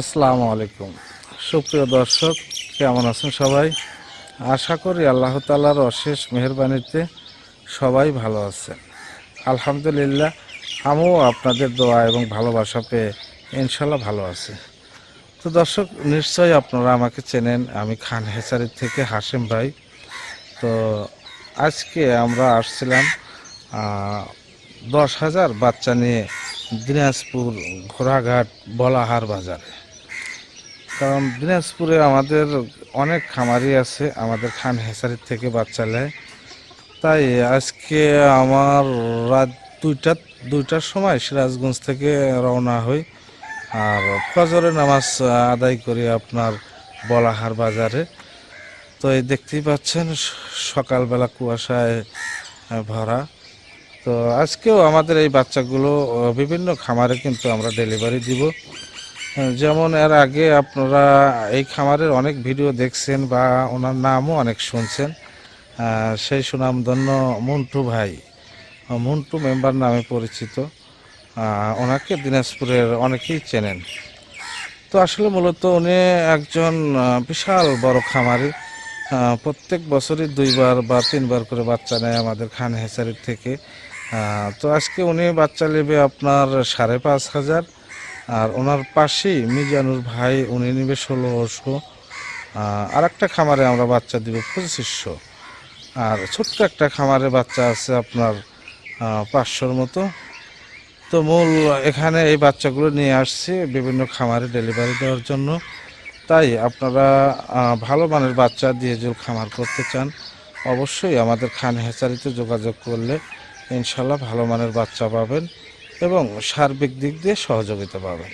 আসসালামু আলাইকুম। সুপ্রিয় দর্শক, কেমন আছেন সবাই? আশা করি আল্লাহ তালার অশেষ মেহরবানিতে সবাই ভালো আছেন। আলহামদুলিল্লাহ, আমিও আপনাদের দোয়া এবং ভালোবাসা পেয়ে ইনশাল্লাহ ভালো আছি। তো দর্শক, নিশ্চয়ই আপনারা আমাকে চেনেন, আমি খান হেসারির থেকে হাসেম ভাই। তো আজকে আমরা আসছিলাম দশ হাজার বাচ্চা নিয়ে দিনাজপুর ঘোড়াঘাট বলাহার বাজারে। কারণ দিনাজপুরে আমাদের অনেক খামারি আছে, আমাদের খান হেসারির থেকে বাচ্চা নেয়। তাই আজকে আমার রাত দুইটা, দুইটার সময় সিরাজগঞ্জ থেকে রওনা হই। আর ফজরের নামাজ আদায় করি আপনার বলাহার বাজারে। তো এই দেখতেই পাচ্ছেন, সকালবেলা কুয়াশায় ভরা। তো আজকেও আমাদের এই বাচ্চাগুলো, বিভিন্ন খামারে কিন্তু আমরা ডেলিভারি দিব। যেমন এর আগে আপনারা এই খামারের অনেক ভিডিও দেখছেন বা ওনার নামও অনেক শুনছেন। সেই সুনামধন্য মন্টু ভাই। মন্টু মেম্বার নামে পরিচিত। ওনাকে দিনাজপুরের অনেকেই চেনেন। তো আসলে মূলত উনি একজন বিশাল বড় খামারি। প্রত্যেক বছরই দুইবার বা তিনবার করে বাচ্চা নেয় আমাদের খান হেসারির থেকে। তো আজকে উনি বাচ্চা নেবে আপনার সাড়ে পাঁচ হাজার। আর ওনার পাশেই মিজানুর ভাই, উনি নেবে ষোলোশো আর একটা খামারে আমরা বাচ্চা দিব পঁচিশশো। আর ছোট্ট একটা খামারে বাচ্চা আছে আপনার পাঁচশোর মতো। তো মূল এখানে এই বাচ্চাগুলো নিয়ে আসছি বিভিন্ন খামারে ডেলিভারি দেওয়ার জন্য। তাই আপনারা ভালো মানের বাচ্চা দিয়ে যদি খামার করতে চান, অবশ্যই আমাদের খান হেচারিতে যোগাযোগ করলে ইনশাল্লাহ ভালো মানের বাচ্চা পাবেন। এবং সার্বিক দিক দিয়ে সহযোগিতা পাবেন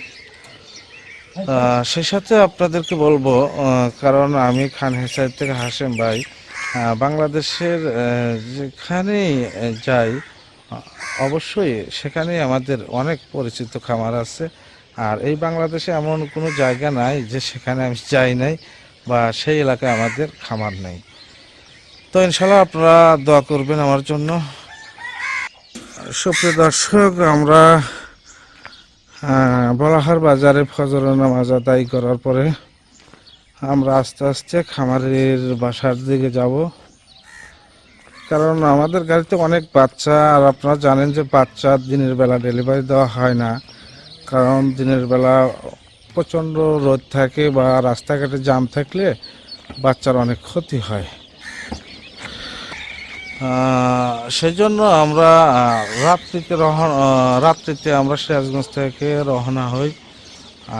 সেই সাথে আপনাদেরকে বলব কারণ আমি খান হেসারি থেকে হাসেম ভাই বাংলাদেশের যেখানেই যাই, অবশ্যই সেখানেই আমাদের অনেক পরিচিত খামার আছে। আর এই বাংলাদেশে এমন কোনো জায়গা নাই যে সেখানে আমি যাই নাই বা সেই এলাকায় আমাদের খামার নেই। তো ইনশাল্লাহ আপনারা দোয়া করবেন আমার জন্য। সুপ্রিয় দর্শক, আমরা বলাহার বাজারে ফজর নামাজ আদায় করার পরে আমরা আস্তে আস্তে খামারের বাসার দিকে যাব। কারণ আমাদের গাড়িতে অনেক বাচ্চা, আর আপনারা জানেন যে বাচ্চা দিনের বেলা ডেলিভারি দেওয়া হয় না। কারণ দিনের বেলা প্রচণ্ড রোদ থাকে বা রাস্তাঘাটে জাম থাকলে বাচ্চার অনেক ক্ষতি হয়। আহ, সেই জন্য আমরা রাত্রিতে রহ রাত্রিতে আমরা সিরাজগঞ্জ থেকে রওনা হই।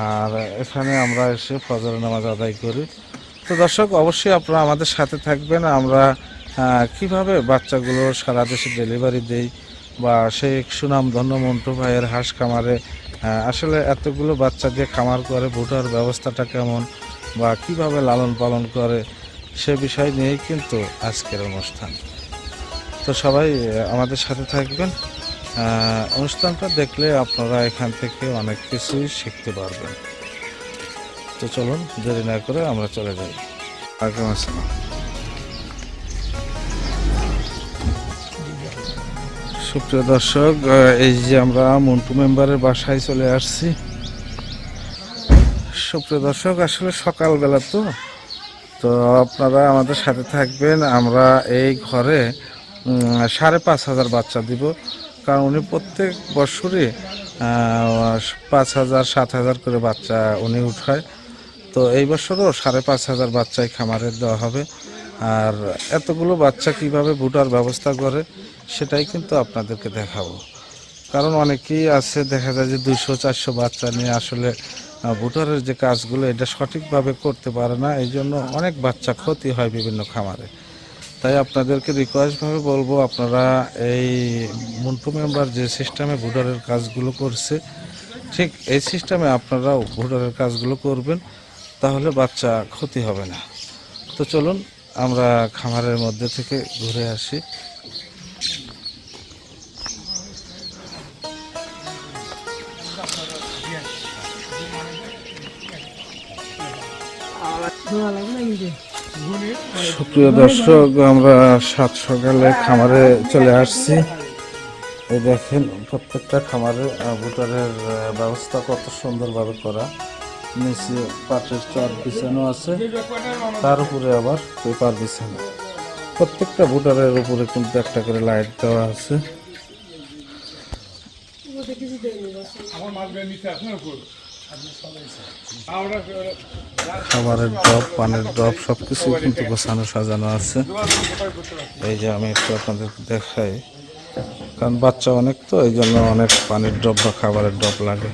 আর এখানে আমরা এসে ফজর নামাজ আদায় করি। তো দর্শক অবশ্যই আপনারা আমাদের সাথে থাকবেন। আমরা কীভাবে বাচ্চাগুলো সারা দেশে ডেলিভারি দেই বা সেই সুনাম ধন্য মন্টু ভাইয়ের হাঁস খামারে আসলে এতগুলো বাচ্চা দিয়ে খামার করে ভোটার ব্যবস্থাটা কেমন বা কীভাবে লালন পালন করে সে বিষয় নিয়েই কিন্তু আজকের অনুষ্ঠান। তো সবাই আমাদের সাথে থাকবেন। অনুষ্ঠানটা দেখলে আপনারা এখান থেকে অনেক কিছুই শিখতে পারবেন। তো চলুন, দেরি না করে আমরা চলে যাই। ওয়ালাইকুম আসসালাম। সুপ্রিয় দর্শক এই যে আমরা মন্টু মেম্বারের বাসায় চলে আসছি। সুপ্রিয় দর্শক, আসলে সকালবেলা তো। তো আপনারা আমাদের সাথে থাকবেন। আমরা এই ঘরে সাড়ে পাঁচ হাজার বাচ্চা দিব। কারণ উনি প্রত্যেক বছরই পাঁচ হাজার, সাত হাজার করে বাচ্চা উনি উঠায়। তো এই বছরও সাড়ে পাঁচ হাজার বাচ্চাই খামারে দেওয়া হবে। আর এতগুলো বাচ্চা কীভাবে ভুটার ব্যবস্থা করে, সেটাই কিন্তু আপনাদেরকে দেখাবো। কারণ অনেকেই আছে, দেখা যায় যে দুইশো, চারশো বাচ্চা নিয়ে আসলে ভুটারের যে কাজগুলো, এটা সঠিকভাবে করতে পারে না। এই জন্য অনেক বাচ্চা ক্ষতি হয় বিভিন্ন খামারে। তাই আপনাদেরকে রিকোয়েস্টভাবে বলব, আপনারা এই মন্টু মেম্বার যে সিস্টেমে ভোটারের কাজগুলো করছে, ঠিক এই সিস্টেমে আপনারাও ভোটারের কাজগুলো করবেন, তাহলে বাচ্চা ক্ষতি হবে না। তো চলুন, আমরা খামারের মধ্যে থেকে ঘুরে আসি। সুপ্রিয় দর্শক, আমরা সাত সকালে খামারে চলে আসছি। এই দেখেন, প্রত্যেকটা খামারে ভোটারের ব্যবস্থা কত সুন্দরভাবে করা। নিচে পাটের চর বিছানো আছে, তার উপরে আবার পেপার বিছানো। প্রত্যেকটা ভোটারের উপরে কিন্তু একটা করে লাইট দেওয়া আছে। খাবারের ডব পানের ডব সব কিছু কিন্তু গোছানো সাজানো আছে। এই যে আমি একটু আপনাদেরকে দেখাই। কারণ বাচ্চা অনেক তো এই জন্য অনেক পানির ডব বা খাবারের ডব লাগে।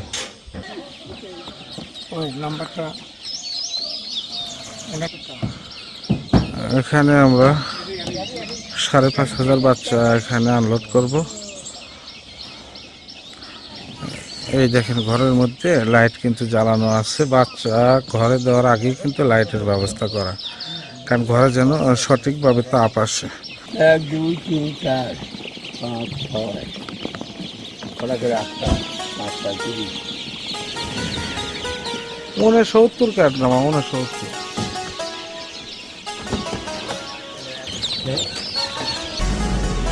এখানে আমরা সাড়ে পাঁচ হাজার বাচ্চা এখানে আনলোড করব। এই দেখেন ঘরের মধ্যে লাইট কিন্তু জ্বালানো আছে। বাচ্চা ঘরে দেওয়ার আগেই কিন্তু লাইটের ব্যবস্থা করা। কারণ ঘরে যেন সঠিকভাবে তাপ আসে। এক দুই তিন চার পাঁচ ছয় আটটা পাঁচটা তিরিশ। উনসত্তর কাঠ নামা উনসত্তর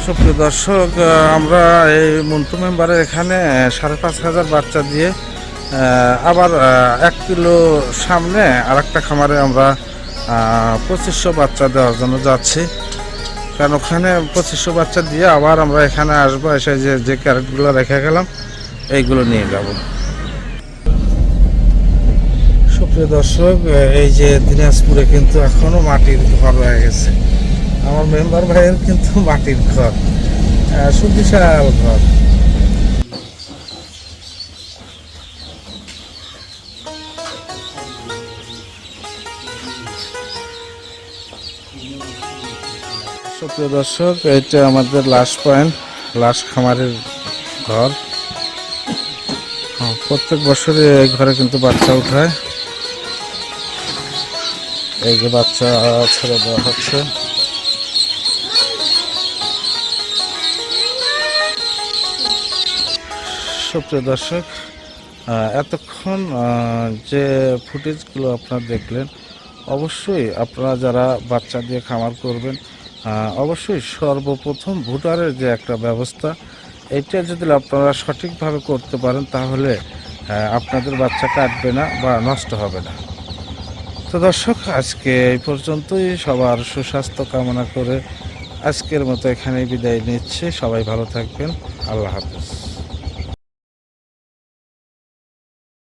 সুপ্রিয় দর্শক আমরা এই মন্টু মেম্বারের এখানে সাড়ে পাঁচ হাজার বাচ্চা দিয়ে আবার এক কিলো সামনে আর একটা খামারে আমরা পঁচিশশো বাচ্চা দেওয়ার জন্য যাচ্ছি। কারণ ওখানে পঁচিশশো বাচ্চা দিয়ে আবার আমরা এখানে আসব, এসে যে যে ক্যারেটগুলো রেখে গেলাম, এইগুলো নিয়ে যাব। সুপ্রিয় দর্শক এই যে দিনাজপুরে কিন্তু এখনও মাটির ঘর হয়ে গেছে। আমার মেম্বার ভাইয়ের কিন্তু মাটির ঘর সুবিশাল ঘর। সুপ্রিয় দর্শক এটা আমাদের লাস্ট পয়েন্ট লাস্ট খামারের ঘর। হ্যাঁ, প্রত্যেক বছরে এই ঘরে কিন্তু বাচ্চা উঠায়। এই যে বাচ্চা ছেড়ে দেওয়া হচ্ছে। সুপ্রিয় দর্শক এতক্ষণ যে ফুটেজগুলো আপনারা দেখলেন, অবশ্যই আপনারা যারা বাচ্চা দিয়ে খামার করবেন অবশ্যই সর্বপ্রথম ভোটারের যে একটা ব্যবস্থা, এটা যদি আপনারা সঠিকভাবে করতে পারেন, তাহলে আপনাদের বাচ্চা কাটবে না বা নষ্ট হবে না। তো দর্শক, আজকে এই পর্যন্তই। সবার সুস্বাস্থ্য কামনা করে আজকের মতো এখানেই বিদায় নিচ্ছে। সবাই ভালো থাকবেন। আল্লাহ হাফেজ।